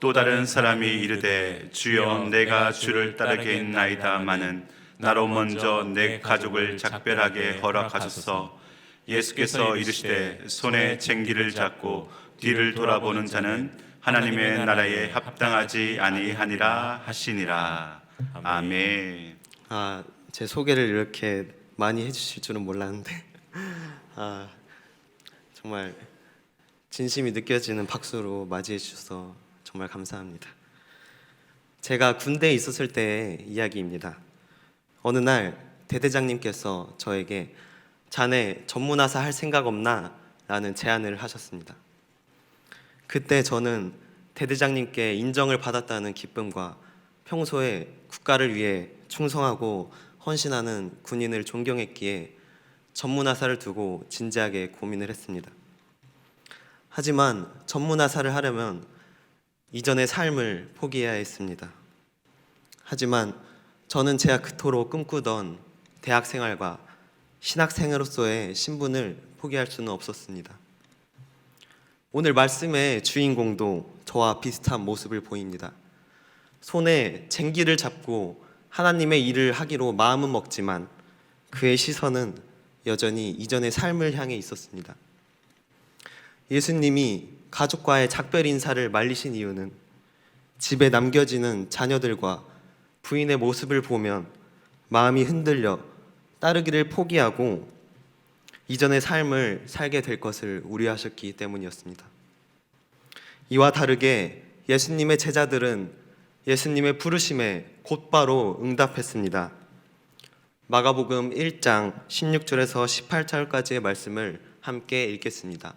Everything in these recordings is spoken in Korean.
또 다른 사람이 이르되 주여 내가 주를 따르겠나이다마는 나로 먼저 내 가족을 작별하게 허락하소서. 예수께서 이르시되 손에 쟁기를 잡고 뒤를 돌아보는 자는 하나님의 나라에 합당하지 아니하니라 하시니라. 아멘. 아, 제 소개를 이렇게 많이 해주실 줄은 몰랐는데, 아, 정말 진심이 느껴지는 박수로 맞이해 주셔서 정말 감사합니다. 제가 군대에 있었을 때의 이야기입니다. 어느 날 대대장님께서 저에게 자네 전문화사 할 생각 없나? 라는 제안을 하셨습니다. 그때 저는 대대장님께 인정을 받았다는 기쁨과 평소에 국가를 위해 충성하고 헌신하는 군인을 존경했기에 전문화사를 두고 진지하게 고민을 했습니다. 하지만 전문화사를 하려면 이전의 삶을 포기해야 했습니다. 하지만 저는 제가 그토록 꿈꾸던 대학 생활과 신학생으로서의 신분을 포기할 수는 없었습니다. 오늘 말씀의 주인공도 저와 비슷한 모습을 보입니다. 손에 쟁기를 잡고 하나님의 일을 하기로 마음은 먹지만 그의 시선은 여전히 이전의 삶을 향해 있었습니다. 예수님이 가족과의 작별 인사를 말리신 이유는 집에 남겨지는 자녀들과 부인의 모습을 보면 마음이 흔들려 따르기를 포기하고 이전의 삶을 살게 될 것을 우려하셨기 때문이었습니다. 이와 다르게 예수님의 제자들은 예수님의 부르심에 곧바로 응답했습니다. 마가복음 1장 16절에서 18절까지의 말씀을 함께 읽겠습니다.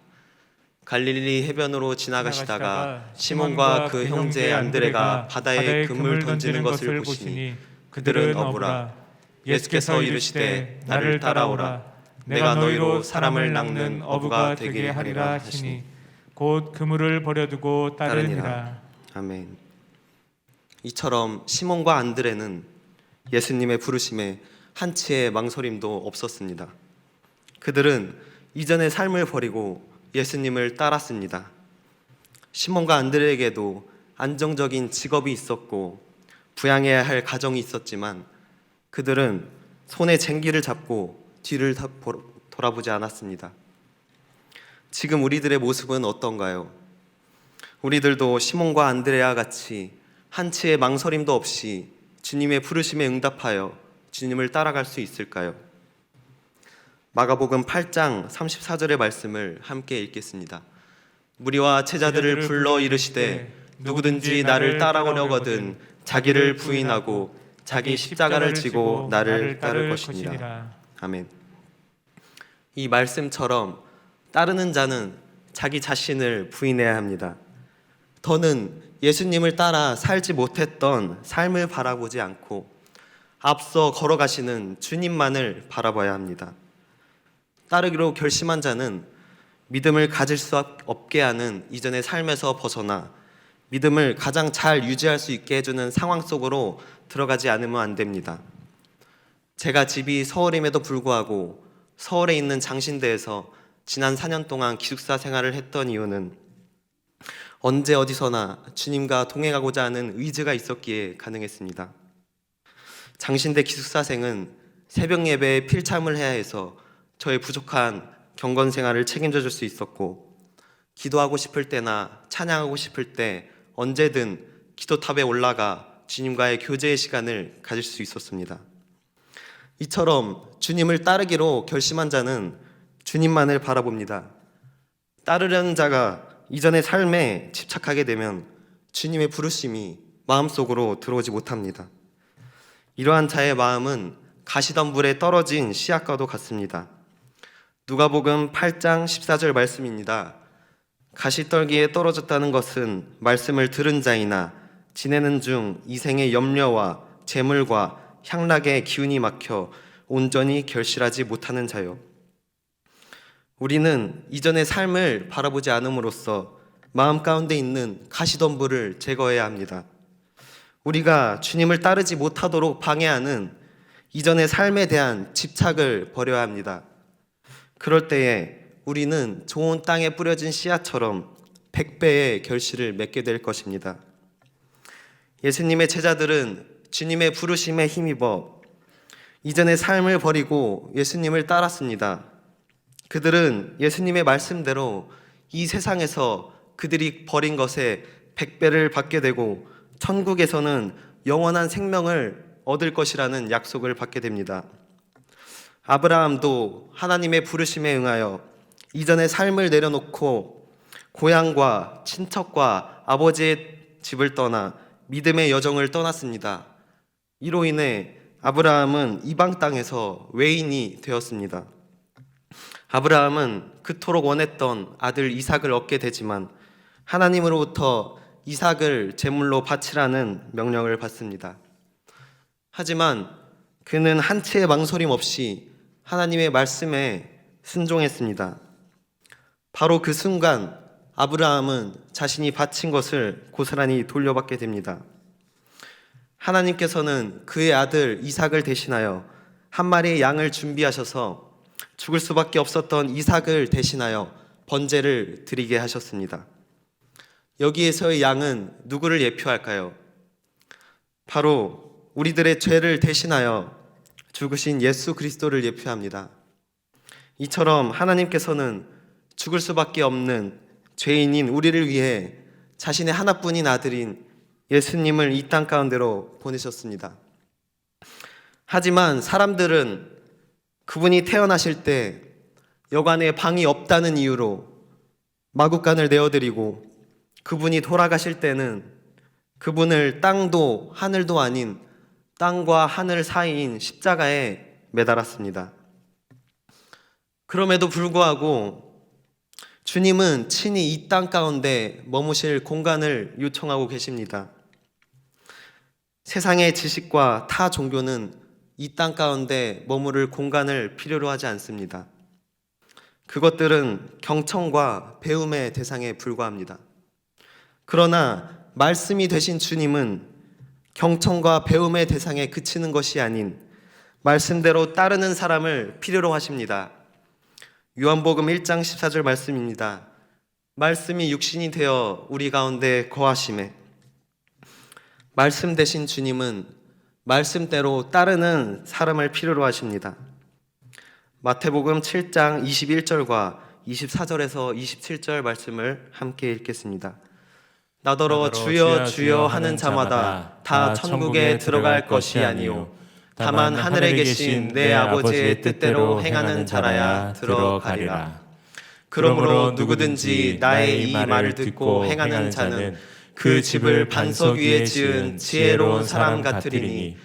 갈릴리 해변으로 지나가시다가 시몬과 그 형제 안드레가 바다에 금을 던지는 것을 보시니 그들은 어부라 예수께서 이르시되 나를 따라오라 내가 너희로 사람을 낚는 어부가 되게 하리라 하시니 곧 그물을 버려두고 따르니라 따르니라. 아멘. 이처럼 시몬과 안드레는 예수님의 부르심에 한치의 망설임도 없었습니다. 그들은 이전의 삶을 버리고 예수님을 따랐습니다. 시몬과 안드레에게도 안정적인 직업이 있었고 부양해야 할 가정이 있었지만 그들은 손에 쟁기를 잡고 뒤를 돌아보지 않았습니다. 지금 우리들의 모습은 어떤가요? 우리들도 시몬과 안드레와 같이 한치의 망설임도 없이 주님의 부르심에 응답하여 주님을 따라갈 수 있을까요? 마가복음 8장 34절의 말씀을 함께 읽겠습니다. 무리와 제자들을 불러 이르시되 누구든지 나를 따라오려거든 자기를 부인하고 자기 십자가를 지고 나를 따를 것이니라. 아멘. 이 말씀처럼 따르는 자는 자기 자신을 부인해야 합니다. 더는 예수님을 따라 살지 못했던 삶을 바라보지 않고 앞서 걸어가시는 주님만을 바라봐야 합니다. 따르기로 결심한 자는 믿음을 가질 수 없게 하는 이전의 삶에서 벗어나 믿음을 가장 잘 유지할 수 있게 해주는 상황 속으로 들어가지 않으면 안 됩니다. 제가 집이 서울임에도 불구하고 서울에 있는 장신대에서 지난 4년 동안 기숙사 생활을 했던 이유는 언제 어디서나 주님과 동행하고자 하는 의지가 있었기에 가능했습니다. 장신대 기숙사생은 새벽 예배에 필참을 해야 해서 저의 부족한 경건 생활을 책임져 줄 수 있었고 기도하고 싶을 때나 찬양하고 싶을 때 언제든 기도탑에 올라가 주님과의 교제의 시간을 가질 수 있었습니다. 이처럼 주님을 따르기로 결심한 자는 주님만을 바라봅니다. 따르려는 자가 이전의 삶에 집착하게 되면 주님의 부르심이 마음속으로 들어오지 못합니다. 이러한 자의 마음은 가시덤불에 떨어진 씨앗과도 같습니다. 누가복음 8장 14절 말씀입니다. 가시떨기에 떨어졌다는 것은 말씀을 들은 자이나 지내는 중 이생의 염려와 재물과 향락의 기운이 막혀 온전히 결실하지 못하는 자요. 우리는 이전의 삶을 바라보지 않음으로써 마음 가운데 있는 가시덤불을 제거해야 합니다. 우리가 주님을 따르지 못하도록 방해하는 이전의 삶에 대한 집착을 버려야 합니다. 그럴 때에 우리는 좋은 땅에 뿌려진 씨앗처럼 백배의 결실을 맺게 될 것입니다. 예수님의 제자들은 주님의 부르심에 힘입어 이전의 삶을 버리고 예수님을 따랐습니다. 그들은 예수님의 말씀대로 이 세상에서 그들이 버린 것에 백배를 받게 되고 천국에서는 영원한 생명을 얻을 것이라는 약속을 받게 됩니다. 아브라함도 하나님의 부르심에 응하여 이전의 삶을 내려놓고 고향과 친척과 아버지의 집을 떠나 믿음의 여정을 떠났습니다. 이로 인해 아브라함은 이방 땅에서 외인이 되었습니다. 아브라함은 그토록 원했던 아들 이삭을 얻게 되지만 하나님으로부터 이삭을 제물로 바치라는 명령을 받습니다. 하지만 그는 한치의 망설임 없이 하나님의 말씀에 순종했습니다. 바로 그 순간 아브라함은 자신이 바친 것을 고스란히 돌려받게 됩니다. 하나님께서는 그의 아들 이삭을 대신하여 한 마리의 양을 준비하셔서 죽을 수밖에 없었던 이삭을 대신하여 번제를 드리게 하셨습니다. 여기에서의 양은 누구를 예표할까요? 바로 우리들의 죄를 대신하여 죽으신 예수 그리스도를 예표합니다. 이처럼 하나님께서는 죽을 수밖에 없는 죄인인 우리를 위해 자신의 하나뿐인 아들인 예수님을 이 땅 가운데로 보내셨습니다. 하지만 사람들은 그분이 태어나실 때 여관에 방이 없다는 이유로 마구간을 내어드리고 그분이 돌아가실 때는 그분을 땅도 하늘도 아닌 땅과 하늘 사이인 십자가에 매달았습니다. 그럼에도 불구하고 주님은 친히 이 땅 가운데 머무실 공간을 요청하고 계십니다. 세상의 지식과 타 종교는 이 땅 가운데 머무를 공간을 필요로 하지 않습니다. 그것들은 경청과 배움의 대상에 불과합니다. 그러나 말씀이 되신 주님은 경청과 배움의 대상에 그치는 것이 아닌 말씀대로 따르는 사람을 필요로 하십니다. 요한복음 1장 14절 말씀입니다. 말씀이 육신이 되어 우리 가운데 거하심에 말씀 되신 주님은 말씀대로 따르는 사람을 필요로 하십니다. 마태복음 7장 21절과 24절에서 27절 말씀을 함께 읽겠습니다. 나더러 주여 주여 하는 자마다 다 천국에 들어갈 것이 아니요. 다만 하늘에 계신 내 아버지의 뜻대로 행하는 자라야 들어가리라. 그러므로 누구든지 나의 이 말을 듣고 행하는 자는 그 집을 반석 위에 지은 지혜로운 사람 같으리니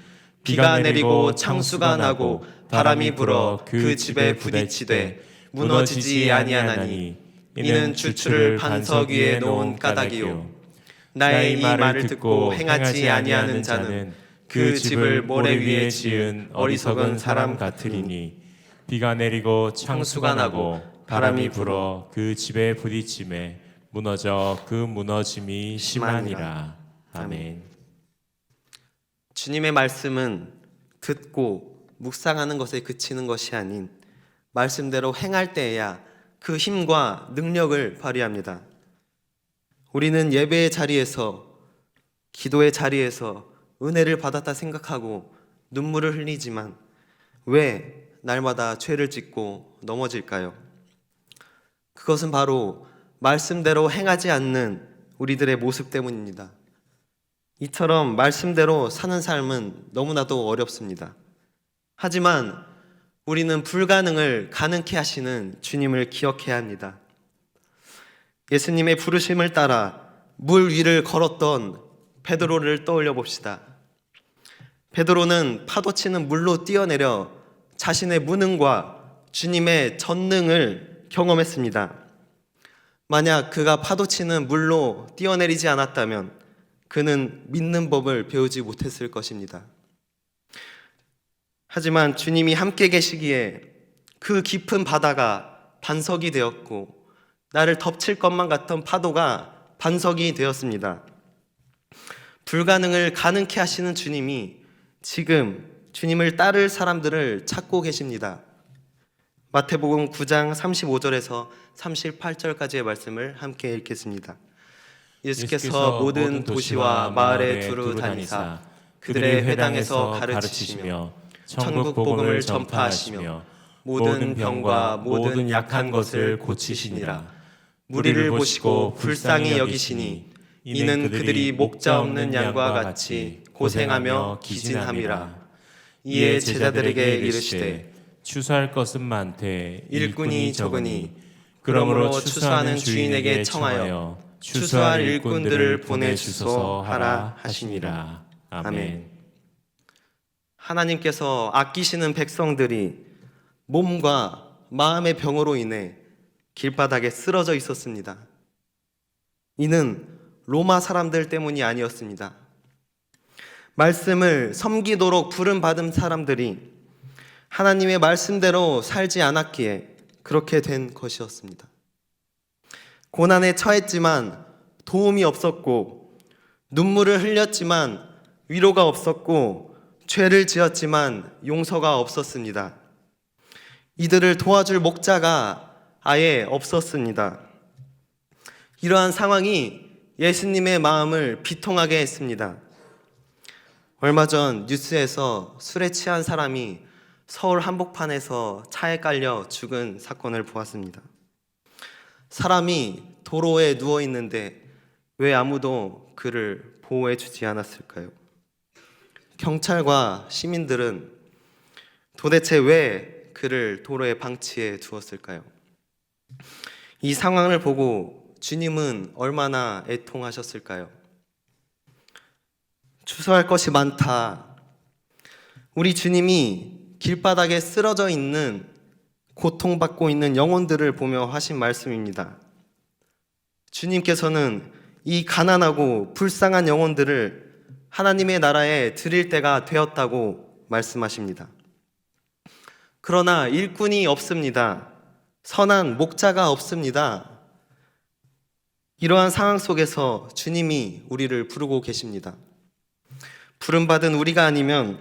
비가 내리고 창수가 나고 바람이 불어 그 집에 부딪히되 무너지지 아니하나니 이는 주추를 반석 위에 놓은 까닭이요 나의 이 말을 듣고 행하지 아니하는 자는 그 집을 모래 위에 지은 어리석은 사람 같으리니 비가 내리고 창수가 나고 바람이 불어 그 집에 부딪힘에 무너져 그 무너짐이 심하니라. 아멘. 주님의 말씀은 듣고 묵상하는 것에 그치는 것이 아닌 말씀대로 행할 때에야 그 힘과 능력을 발휘합니다. 우리는 예배의 자리에서 기도의 자리에서 은혜를 받았다 생각하고 눈물을 흘리지만 왜 날마다 죄를 짓고 넘어질까요? 그것은 바로 말씀대로 행하지 않는 우리들의 모습 때문입니다. 이처럼 말씀대로 사는 삶은 너무나도 어렵습니다. 하지만 우리는 불가능을 가능케 하시는 주님을 기억해야 합니다. 예수님의 부르심을 따라 물 위를 걸었던 베드로를 떠올려 봅시다. 베드로는 파도 치는 물로 뛰어내려 자신의 무능과 주님의 전능을 경험했습니다. 만약 그가 파도 치는 물로 뛰어내리지 않았다면 그는 믿는 법을 배우지 못했을 것입니다. 하지만 주님이 함께 계시기에 그 깊은 바다가 반석이 되었고 나를 덮칠 것만 같던 파도가 반석이 되었습니다. 불가능을 가능케 하시는 주님이 지금 주님을 따를 사람들을 찾고 계십니다. 마태복음 9장 35절에서 38절까지의 말씀을 함께 읽겠습니다. 예수께서 모든 도시와 마을에 두루 다니사 그들의 회당에서 가르치시며 천국 복음을 전파하시며 모든 병과 모든 약한 것을 고치시니라 무리를 보시고 불쌍히 여기시니 이는 그들이 목자 없는 양과 같이 고생하며 기진함이라 이에 제자들에게 이르시되 추수할 것은 많되 일꾼이 적으니 그러므로 추수하는 주인에게 청하여 추수할 일꾼들을 보내주소서 하라 하시니라. 아멘. 하나님께서 아끼시는 백성들이 몸과 마음의 병으로 인해 길바닥에 쓰러져 있었습니다. 이는 로마 사람들 때문이 아니었습니다. 말씀을 섬기도록 부름 받은 사람들이 하나님의 말씀대로 살지 않았기에 그렇게 된 것이었습니다. 고난에 처했지만 도움이 없었고 눈물을 흘렸지만 위로가 없었고 죄를 지었지만 용서가 없었습니다. 이들을 도와줄 목자가 아예 없었습니다. 이러한 상황이 예수님의 마음을 비통하게 했습니다. 얼마 전 뉴스에서 술에 취한 사람이 서울 한복판에서 차에 깔려 죽은 사건을 보았습니다. 사람이 도로에 누워 있는데 왜 아무도 그를 보호해 주지 않았을까요? 경찰과 시민들은 도대체 왜 그를 도로에 방치해 두었을까요? 이 상황을 보고 주님은 얼마나 애통하셨을까요? 추수할 것이 많다. 우리 주님이 길바닥에 쓰러져 있는 고통받고 있는 영혼들을 보며 하신 말씀입니다. 주님께서는 이 가난하고 불쌍한 영혼들을 하나님의 나라에 드릴 때가 되었다고 말씀하십니다. 그러나 일꾼이 없습니다. 선한 목자가 없습니다. 이러한 상황 속에서 주님이 우리를 부르고 계십니다. 부름받은 우리가 아니면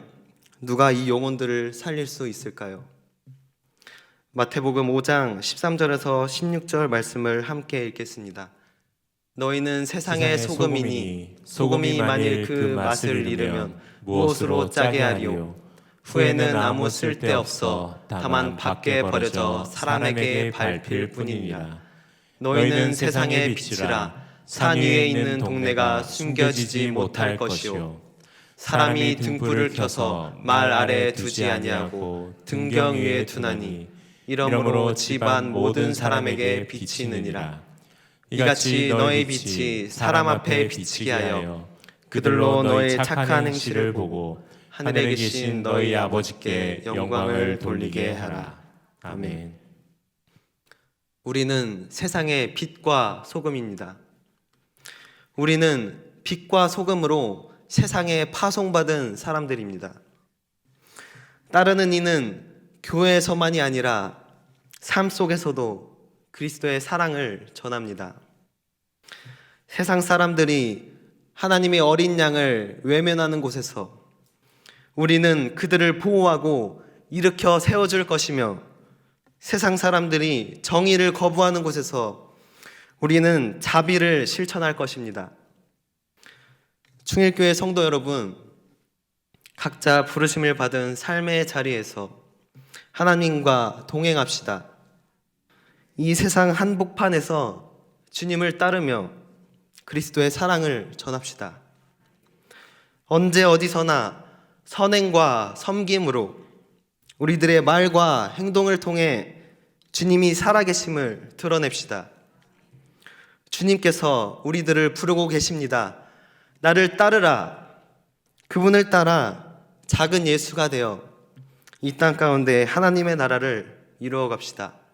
누가 이 영혼들을 살릴 수 있을까요? 마태복음 5장 13절에서 16절 말씀을 함께 읽겠습니다. 너희는 세상의 소금이니 소금이 만일 그 맛을 잃으면 무엇으로 짜게 하리요? 후에는 아무 쓸데 없어 다만 밖에 버려져 사람에게 밟힐 뿐이니라. 너희는 세상의 빛이라. 산 위에 있는 동네가 숨겨지지 못할 것이요 사람이 등불을 켜서 말 아래 두지 아니하고 등경 위에 두나니 이러므로 집안 모든 사람에게 비치느니라. 이같이 너희 빛이 사람 앞에 비치게 하여 그들로 너의 착한 행실을 보고 하늘에 계신 너희 아버지께 영광을 돌리게 하라 아멘 우리는 세상의 빛과 소금입니다. 우리는 빛과 소금으로 세상에 파송받은 사람들입니다. 따르는 이는 교회에서만이 아니라 삶 속에서도 그리스도의 사랑을 전합니다. 세상 사람들이 하나님의 어린 양을 외면하는 곳에서 우리는 그들을 보호하고 일으켜 세워줄 것이며 세상 사람들이 정의를 거부하는 곳에서 우리는 자비를 실천할 것입니다. 충일교회 성도 여러분, 각자 부르심을 받은 삶의 자리에서 하나님과 동행합시다. 이 세상 한복판에서 주님을 따르며 그리스도의 사랑을 전합시다. 언제 어디서나 선행과 섬김으로 우리들의 말과 행동을 통해 주님이 살아계심을 드러냅시다. 주님께서 우리들을 부르고 계십니다. 나를 따르라. 그분을 따라 작은 예수가 되어 이 땅 가운데 하나님의 나라를 이루어 갑시다.